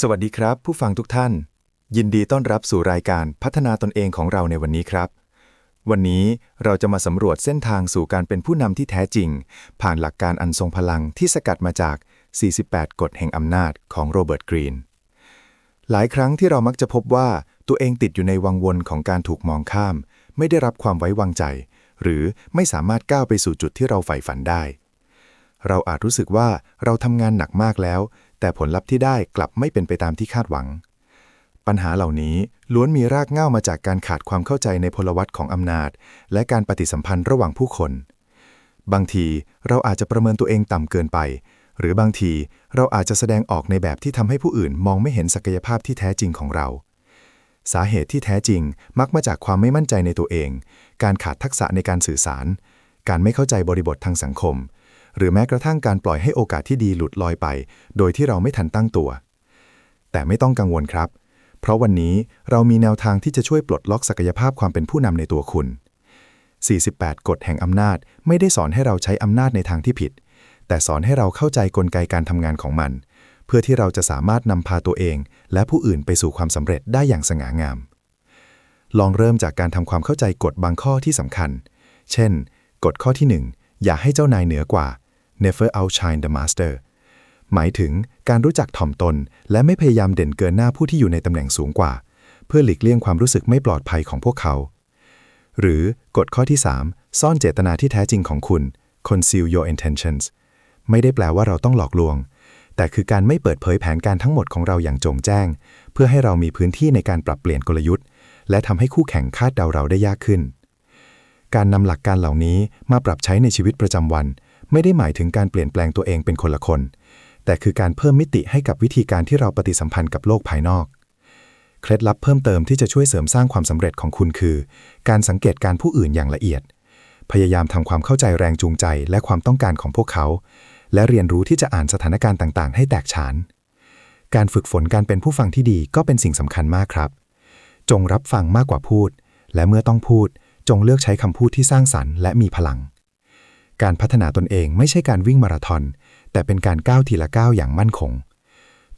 สวัสดีครับ ผู้ฟังทุกท่าน ยินดีต้อนรับสู่รายการพัฒนาตนเองของเราในวันนี้ครับ วันนี้เราจะมาสำรวจเส้นทางสู่การเป็นผู้นำที่แท้จริง ผ่านหลักการอันทรงพลังที่สกัดมาจาก 48 กฎแห่งอำนาจของโรเบิร์ตกรีนหลายครั้งที่เรามักจะพบว่าตัวเองติดอยู่ในวังวนของการถูกมองข้าม ไม่ได้รับความไว้วางใจ หรือไม่สามารถก้าวไปสู่จุดที่เราใฝ่ฝันได้ เราอาจรู้สึกว่าเราทำงานหนักมากแล้ว แต่ผลลัพธ์ที่ได้กลับไม่เป็นไปตามที่คาดหวัง ปัญหาเหล่านี้ล้วนมีรากเหง้ามาจากการขาดความเข้าใจในพลวัตของอำนาจ และการปฏิสัมพันธ์ระหว่างผู้คน บางทีเราอาจจะประเมินตัวเองต่ำเกินไป หรือบางทีเราอาจจะแสดงออกในแบบที่ทำให้ผู้อื่นมองไม่เห็นศักยภาพที่แท้จริงของเรา สาเหตุที่แท้จริงมักมาจากความไม่มั่นใจในตัวเอง การขาดทักษะในการสื่อสาร การไม่เข้าใจบริบททางสังคม หรือแม้กระทั่งการปล่อยให้โอกาสที่ดีหลุดลอยไป โดยที่เราไม่ทันตั้งตัว แต่ไม่ต้องกังวลครับ เพราะวันนี้เรามีแนวทางที่จะช่วยปลดล็อกศักยภาพความเป็นผู้นำในตัวคุณ 48 กฎแห่งอำนาจไม่ได้สอนให้เราใช้อำนาจในทางที่ผิด แต่สอนให้เราเข้าใจกลไกการทำงานของมัน เพื่อที่เราจะสามารถนำพาตัวเอง และผู้อื่นไปสู่ความสำเร็จได้อย่างสง่างาม ลองเริ่มจากการทำความเข้าใจกฎบางข้อที่สำคัญ เช่น กฎข้อที่ 1 อย่าให้เจ้านายเหนือกว่า never outshine the master หมายถึงการรู้จักถ่อมตน และไม่พยายามเด่นเกินหน้าผู้ที่อยู่ในตำแหน่งสูงกว่า เพื่อหลีกเลี่ยงความรู้สึกไม่ปลอดภัยของพวกเขา หรือกฎข้อที่ 3 ซ่อนเจตนาที่แท้จริงของคุณ conceal your intentions ไม่ได้แปลว่าเราต้องหลอกลวง แต่คือการไม่เปิดเผยแผนการทั้งหมดของเราอย่างโจงแจ้ง เพื่อให้เรามีพื้นที่ในการปรับเปลี่ยนกลยุทธ์ และทำให้คู่แข่งคาดเดาเราได้ยากขึ้น การนำหลักการเหล่านี้มาปรับใช้ในชีวิตประจำวัน ไม่ได้หมายถึงการเปลี่ยนแปลงตัวเองเป็นคนละคน แต่คือการเพิ่มมิติให้กับวิธีการที่เราปฏิสัมพันธ์กับโลกภายนอก เคล็ดลับเพิ่มเติมที่จะช่วยเสริมสร้างความสำเร็จของคุณคือ การสังเกตการผู้อื่นอย่างละเอียด พยายามทำความเข้าใจแรงจูงใจและความต้องการของพวกเขา และเรียนรู้ที่จะอ่านสถานการณ์ต่าง ๆ ให้แตกฉาน การฝึกฝนการเป็นผู้ฟังที่ดีก็เป็นสิ่งสำคัญมากครับ จงรับฟังมากกว่าพูด และเมื่อต้องพูด จงเลือกใช้คำพูดที่สร้างสรรค์และมีพลัง การพัฒนาตนเองไม่ใช่การวิ่งมาราธอน แต่เป็นการก้าวทีละก้าวอย่างมั่นคง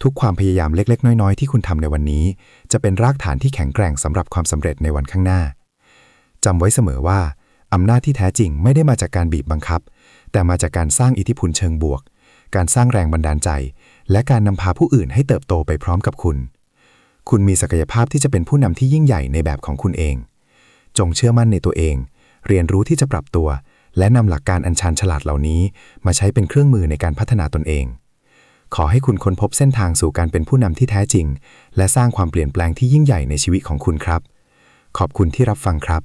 ทุกความพยายามเล็กๆ น้อยๆ ที่คุณทำในวันนี้ จะเป็นรากฐานที่แข็งแกร่งสำหรับความสำเร็จในวันข้างหน้าจำไว้เสมอว่าอำนาจที่แท้จริงไม่ได้มาจากการบีบบังคับ แต่มาจากการสร้างอิทธิพลเชิงบวก การสร้างแรงบันดาลใจ และการนำพาผู้อื่นให้เติบโตไปพร้อมกับคุณ คุณมีศักยภาพที่จะเป็นผู้นำที่ยิ่งใหญ่ในแบบของคุณเอง จงเชื่อมั่นในตัวเอง เรียนรู้ที่จะปรับตัว และนำหลักการอัญชันฉลาดเหล่านี้ มาใช้เป็นเครื่องมือในการพัฒนาตนเอง ขอให้คุณค้นพบเส้นทางสู่การเป็นผู้นำที่แท้จริง และสร้างความเปลี่ยนแปลงที่ยิ่งใหญ่ในชีวิตของคุณครับ ขอบคุณที่รับฟังครับ